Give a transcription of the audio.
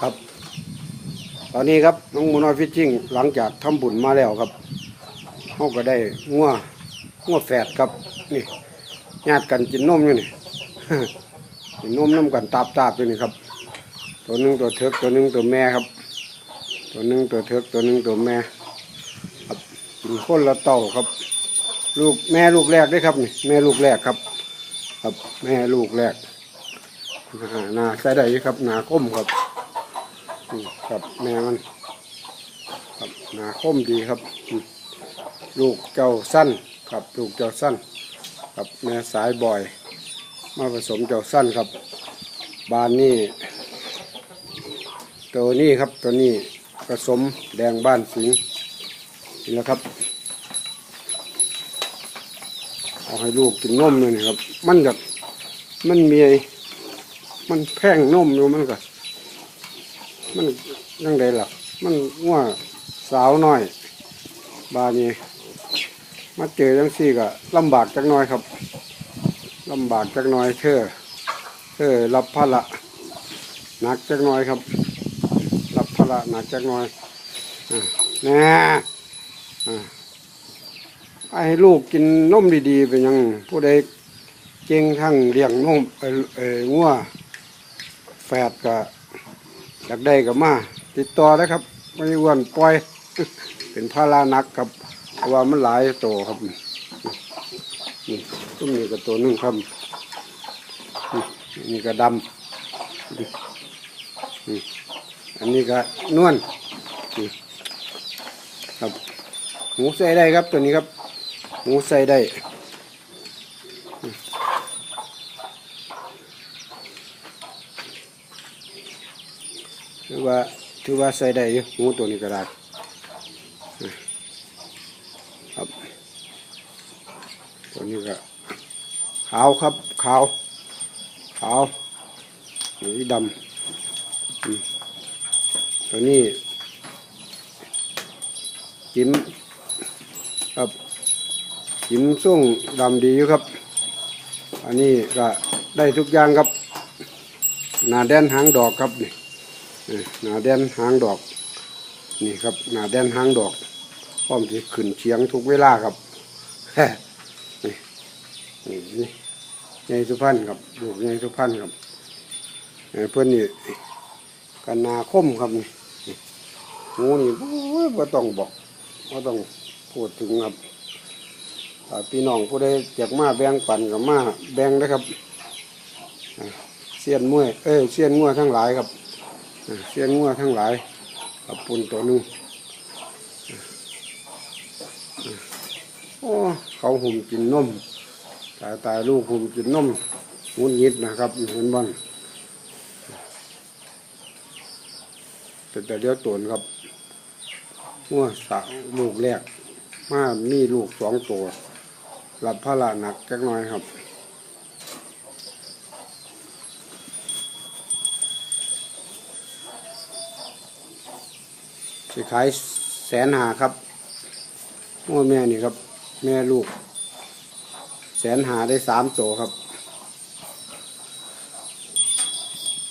ครับ ตอนนี้ครับน้องมูน้อยฟิชชิ่งหลังจากทำบุญมาแล้วครับเขาก็ได้งัวงัวแฝดครับนี่ญาติกันกินนมอยู่นี่กินนมน้ำกันตาบตาบอยู่นี่ครับ ตัวหนึงตัวเถิกตัวหนึงตัวแม่ครับ ตัวหนึงตัวเถิกตัวหนึงตัวแม่ครับกินคนละเต่าครับ ลูกแม่ลูกแรกด้วยครับนี่แม่ลูกแรกครับ ครับแม่ลูกแรกหนาใส่ได้ครับหนาคมครับ ครับแม่มันครับหนาคมดีครับ ลูกเจ้าสั้นครับลูกเจ้าสั้นครับแม่สายบ่อย มาผสมเจ้าสั้นครับ บานนี่ตัวนี้ครับตัวนี้ผสมแดงบ้านสิงนี่แหละครับเอาให้ลูกกินนมเลยนะครับ มันแบบมันมีไอ้มันแพงนมอยู่มันก็ มันยังไงล่ะ มันง่วสาวน้อย บานี้มาเจอจังซี่ก็ลำบากจักหน้อยครับลำบากจักหน้อยเธอเธอรับภาระหนักจักหน้อยครับ รับภาระหนักจักหน้อยอ่าแน่อ่าให้ลูกกินนมดีๆเป็นยังผู้ใดเก่งทั้งเลี้ยงนมเอ่อเอ่องัวแฝดก็ อยากได้ก็มา ติดต่อนะครับ ไม่อ้วนปล่อย เป็นภาระหนักครับเพราะว่ามันหลายโตครับนี่ต้นนี้ก็ตัวนึงครับนี่ก็ดำนี่อันนี้ก็นวลครับหมูใส่ได้ครับตัวนี้ครับหมูใส่ได้ ถือว่าถือว่าใส่ได้อยู่หมูตัวนี้ก็ได้ครับตัวนี้ก็ขาวครับขาวขาวสีดำอืมตัวนี้จิ้มครับหินส่งดำดีอยู่ครับ อันนี้ก็ได้ทุกอย่างครับ หนาแดนหางดอกครับนี่ หนาแดนหางดอก นี่ครับ หนาแดนหางดอกพร้อมที่ขึ้นเชียงทุกเวลาครับนี่นี่นี่ใหญ่สุพรรณครับลูกใหญ่สุพรรณครับเพื่อนนี่กันนาคมครับนี่นี่หมูนี่บ่ต้องบอกบ่ต้องพูดถึงครับพี่น้องผู้ใดอยากมาแบ่งปันกับมาแบ่งนะครับเสียนมวยเอ้ยเสียนงัวทั้งหลายครับ เสียนงัวทั้งหลายกับปุ่นตัวนึงโอ้เขาหุ่มกินนมตายตายลูกหุ่มกินนมงุนยิดนะครับเห็นบ้านแต่แต่เดี๋ยวตัวนครับงัวสาวลูกแรกมามีลูกสองตัวรับภาระหนักจักน่อยครับ สิขายแสนหาครับโอ้แม่นี่ครับ แม่ลูก แสนหาได้สามตัวครับ